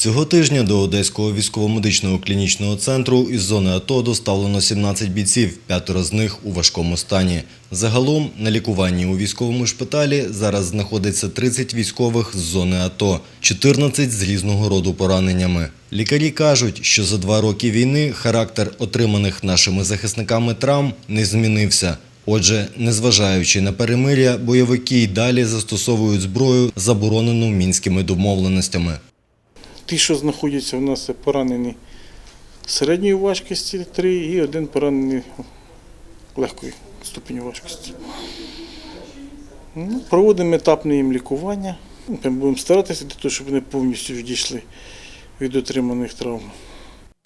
Цього тижня до Одеського військово-медичного клінічного центру із зони АТО доставлено 17 бійців, п'ятеро з них у важкому стані. Загалом на лікуванні у військовому шпиталі зараз знаходиться 30 військових з зони АТО, 14 з різного роду пораненнями. Лікарі кажуть, що за два роки війни характер отриманих нашими захисниками травм не змінився. Отже, незважаючи на перемир'я, бойовики й далі застосовують зброю, заборонену мінськими домовленостями. Ті, що знаходяться у нас, це поранені середньої важкості 3 і один поранений легкої ступені важкості. Ну, проводимо етапне їм лікування. Ми будемо старатися для того, щоб вони повністю відійшли від отриманих травм.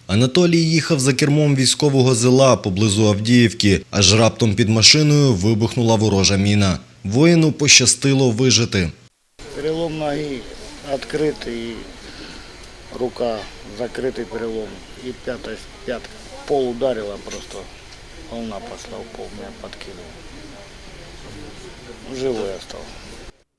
Анатолій їхав за кермом військового зела поблизу Авдіївки, аж раптом під машиною вибухнула ворожа міна. Воїну пощастило вижити. Перелом ноги открытый, рука закрытый перелом. И пятая, пятка. Пол ударила просто. Волна пошла в пол, меня подкинула.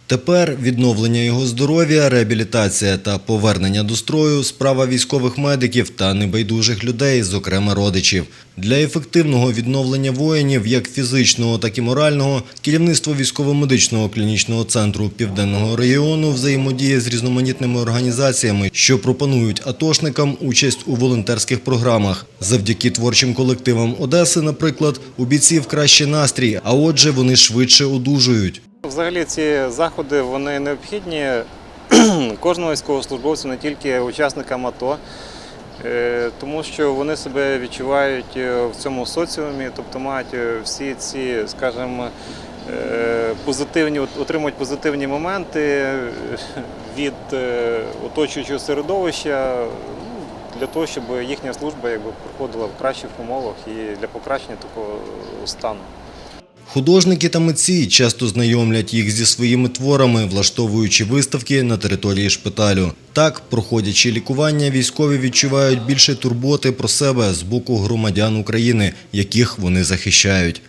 Тепер відновлення його здоров'я, реабілітація та повернення до строю справа військових медиків та небайдужих людей, зокрема родичів. Для ефективного відновлення воїнів, як фізичного, так і морального, керівництво військово-медичного клінічного центру південного регіону взаємодіє з різноманітними організаціями, що пропонують атошникам участь у волонтерських програмах. Завдяки творчим колективам Одеси, наприклад, у бійців кращий настрій, а отже, вони швидше одужують. Взагалі ці заходи вони необхідні кожному військовослужбовцю, не тільки учасникам АТО, е, тому що вони себе відчувають е, в цьому соціумі, тобто мають е, всі ці, скажімо, позитивні, отримують позитивні моменти від оточуючого середовища ну, для того, щоб їхня служба якби, проходила в кращих умовах і для покращення такого стану. Художники та митці часто знайомлять їх зі своїми творами, влаштовуючи виставки на території шпиталю. Так, проходячи лікування, військові відчувають більше турботи про себе з боку громадян України, яких вони захищають.